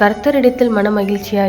கர்த்தரிடத்தில் மன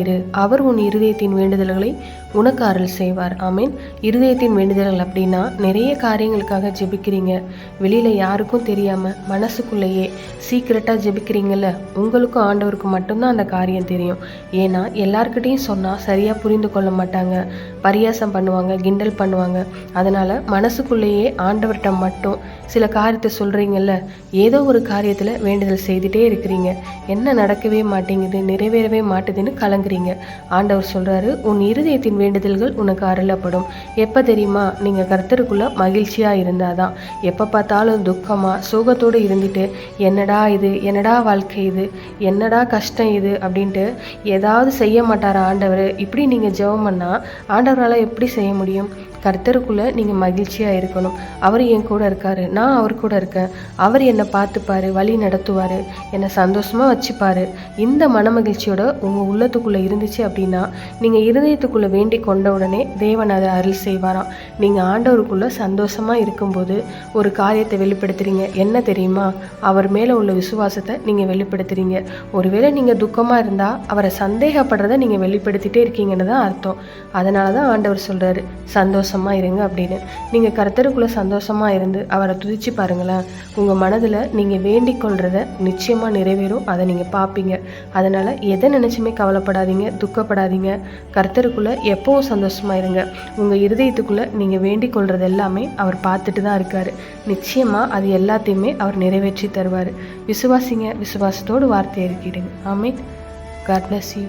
இரு. அவர் உன் இருதயத்தின் வேண்டுதல்களை உனக்கு அருள் செய்வார். ஆமீன். இருதயத்தின் வேண்டுதல்கள் அப்படின்னா நிறைய காரியங்களுக்காக ஜெபிக்கிறீங்க. வெளியில் யாருக்கும் தெரியாமல் மனசுக்குள்ளேயே சீக்கிரட்டாக ஜெபிக்கிறீங்கல்ல? உங்களுக்கும் ஆண்டவருக்கும் மட்டும்தான் அந்த காரியம் தெரியும். ஏன்னா எல்லாருக்கிட்டையும் சொன்னால் சரியாக புரிந்து கொள்ள மாட்டாங்க. பரியாசம் பண்ணுவாங்க கிண்டல் பண்ணுவாங்க. அதனால் மனசுக்குள்ளேயே ஆண்டவர்கிட்ட மட்டும் சில காரியத்தை சொல்கிறீங்கல்ல ஏதோ ஒரு காரியத்தில் வேண்டுதல் செய்துட்டே இருக்கிறீங்க. என்ன நடக்கவே மாட்டேங்குது? நிறைவேறவே மாட்டுதுன்னு கலங்குறீங்க. ஆண்டவர் சொல்கிறாரு உன் இருதயத்தின் வேண்டுதல்கள் உனக்கு அருளப்படும். எப்போ தெரியுமா? நீங்கள் கர்த்தருக்குள்ளே மகிழ்ச்சியாக இருந்தாதான். எப்போ பார்த்தாலும் துக்கமாக சோகத்தோடு இருந்துட்டு என்னடா இது? என்னடா வாழ்க்கை இது? என்னடா கஷ்டம் இது? அப்படின்ட்டு ஏதாவது செய்ய மாட்டாரா ஆண்டவர்? இப்படி நீங்கள் ஜெபம் பண்ணால் ஆண்டவரால் எப்படி செய்ய முடியும்? கர்த்தருக்குள்ளே நீங்கள் மகிழ்ச்சியாக இருக்கணும். அவர் என் கூட இருக்காரு. நான் அவர் கூட இருக்கேன். அவர் என்னை பார்த்துப்பார் வழி நடத்துவார் என்னை சந்தோஷமாக வச்சுப்பார். இந்த மனமகிழ்ச்சியோட உங்கள் உள்ளத்துக்குள்ளே இருந்துச்சு அப்படின்னா நீங்கள் இருதயத்துக்குள்ளே வேண்டி கொண்ட உடனே தேவன் அதை அருள் செய்வாராம். நீங்கள் ஆண்டவருக்குள்ளே சந்தோஷமாக இருக்கும்போது ஒரு காரியத்தை வெளிப்படுத்துறீங்க. என்ன தெரியுமா? அவர் மேலே உள்ள விசுவாசத்தை நீங்கள் வெளிப்படுத்துறீங்க. ஒருவேளை நீங்கள் துக்கமாக இருந்தால் அவரை சந்தேகப்படுறதை நீங்கள் வெளிப்படுத்திகிட்டே இருக்கீங்கன்னு தான் அர்த்தம். அதனால தான் ஆண்டவர் சொல்கிறாரு சந்தோஷமாக இருங்க அப்படின்னு. நீங்கள் கர்த்தருக்குள்ளே சந்தோஷமாக இருந்து அவரை துதிச்சு பாருங்களேன். உங்கள் மனதில் நீங்கள் வேண்டிக் கொள்கிறத நிச்சயமாக நிறைவேறும். அதை நீங்கள் பார்ப்பீங்க அதனால் எதை நினச்சுமே கவலைப்படாதீங்க துக்கப்படாதீங்க. கர்த்தருக்குள்ளே எப்பவும் சந்தோஷமாக இருங்க. உங்கள் இருதயத்துக்குள்ளே நீங்கள் வேண்டிக் கொள்வது எல்லாமே அவர் பார்த்துட்டு தான் இருக்கார். நிச்சயமாக அது எல்லாத்தையுமே அவர் நிறைவேற்றி தருவார். விசுவாசிங்க விசுவாசத்தோடு வார்த்தையை இருக்கிடுங்க ஆமீன். God bless you